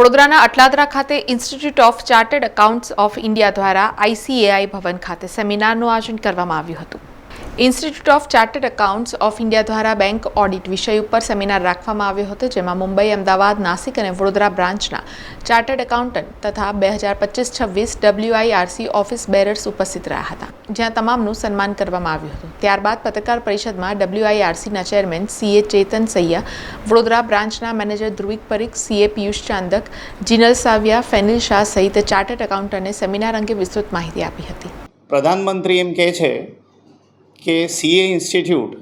વડોદરાના અટલાદરા ખાતે institute of chartered accounts of India દ્વારા આઈસીએઆઈ ભવન ખાતે સેમિનારનું આયોજન કરવામાં આવ્યું હતું. Institute of chartered accounts of India દ્વારા બેંક ઓડિટ વિષય ઉપર સેમિનાર રાખવામાં આવ્યો હતો, જેમાં મુંબઈ, અમદાવાદ, નાસિક અને વડોદરા બ્રાન્ચના ચાર્ટર્ડ એકાઉન્ટન્ટ તથા બે હજાર પચીસ છવ્વીસ ડબલ્યુઆઈઆરસી ઓફિસ બેરર્સ ઉપસ્થિત રહ્યા હતા. જ્યાં તમામનું સન્માન કરવામાં આવ્યું હતું. ત્યારબાદ પત્રકાર પરિષદમાં ડબલ્યુઆઈઆરસીના ચેરમેન સીએ ચેતન સૈયા વડોદરા બ્રાન્ચના મેનેજર ધ્રુવિક પરીખ સીએ પિયુષ ચાંદક, જીનલ સાવિયા, ફેનિલ શાહ સહિત ચાર્ટર્ડ એકાઉન્ટન્ટને સેમિનાર અંગે વિસ્તૃત માહિતી આપી હતી. પ્રધાનમંત્રી એમ કહે છે કે સીએ ઇન્સ્ટિટ્યૂટ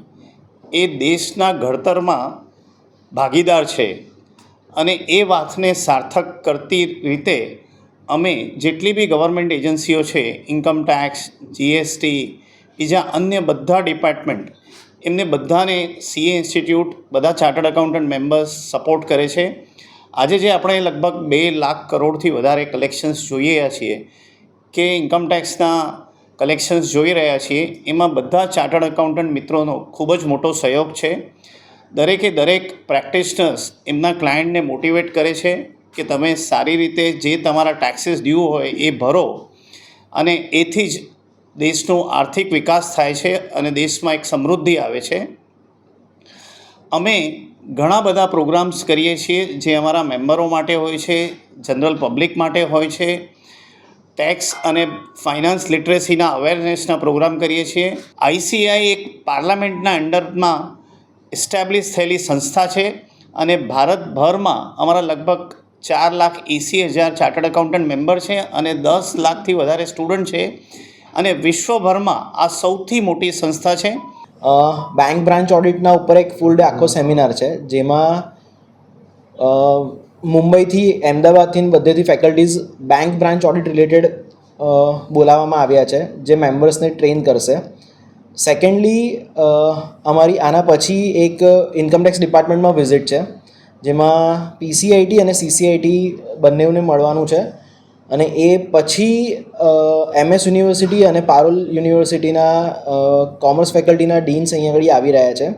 એ દેશના ઘડતરમાં ભાગીદાર છે અને એ વાતને સાર્થક કરતી રીતે અમે જેટલી બી ગવર્મેન્ટ એજન્સીઓ છે ઇન્કમ ટેક્સ જીએસટી બીજા અન્ય બધા ડિપાર્ટમેન્ટ એમને બધાને સીએ ઇન્સ્ટિટ્યૂટ બધા ચાર્ટર્ડ એકાઉન્ટન્ટ મેમ્બર્સ સપોર્ટ કરે છે. આજે જે આપણે લગભગ બે લાખ કરોડથી વધારે કલેક્શન્સ જોઈએ છીએ કે ઇન્કમ ટેક્સના કલેક્શન્સ જોઈ રહ્યા છીએ. એમાં બધા ચાર્ટર્ડ એકાઉન્ટન્ટ મિત્રોનો ખૂબ જ મોટો સહયોગ છે. દરેકે દરેક પ્રેક્ટિશનર્સ એમના ક્લાયન્ટને મોટિવેટ કરે છે કે તમે સારી રીતે જે તમારા ટેક્સીસ ડ્યુ હોય એ ભરો અને એથી જ દેશનો આર્થિક વિકાસ થાય છે અને દેશમાં એક સમૃદ્ધિ આવે છે. અમે ઘણા બધા પ્રોગ્રામ્સ કરીએ છીએ જે અમારા મેમ્બરો માટે હોય છે જનરલ પબ્લિક માટે હોય છે ટેક્સ અને ફાઇનાન્સ લિટરેસીના અવેરનેસના પ્રોગ્રામ કરીએ છીએ. આઈસીઆઈ એક પાર્લામેન્ટના અંડરમાં એસ્ટાબ્લિશ થયેલી સંસ્થા છે અને ભારતભરમાં અમારા લગભગ ચાર લાખ એંસી હજાર ચાર્ટર્ડ એકાઉન્ટન્ટ મેમ્બર છે અને દસ લાખથી વધારે સ્ટુડન્ટ છે અને વિશ્વભરમાં આ સૌથી મોટી સંસ્થા છે. બેંક બ્રાન્ચ ઓડિટના ઉપર એક ફૂલ ડે આખો સેમિનાર છે, જેમાં મુંબઈથી અમદાવાદથી બધેથી faculties bank branch audit related બોલાવવામાં આવ્યા છે, જે મેમ્બર્સને ટ્રેન કરશે. સેકન્ડલી અમારી આના પછી એક ઇન્કમટેક્સ ડિપાર્ટમેન્ટમાં વિઝિટ છે, જેમાં પીસીઆઈટી અને સીસીઆઈટી બંનેઓને મળવાનું છે. અને એ પછી એમએસ યુનિવર્સિટી અને પારોલ યુનિવર્સિટીના કોમર્સ ફેકલ્ટીના ડીન્સ અહીંયા આગળ આવી રહ્યા છે.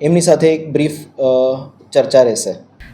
એમની સાથે એક બ્રીફ ચર્ચા રહેશે.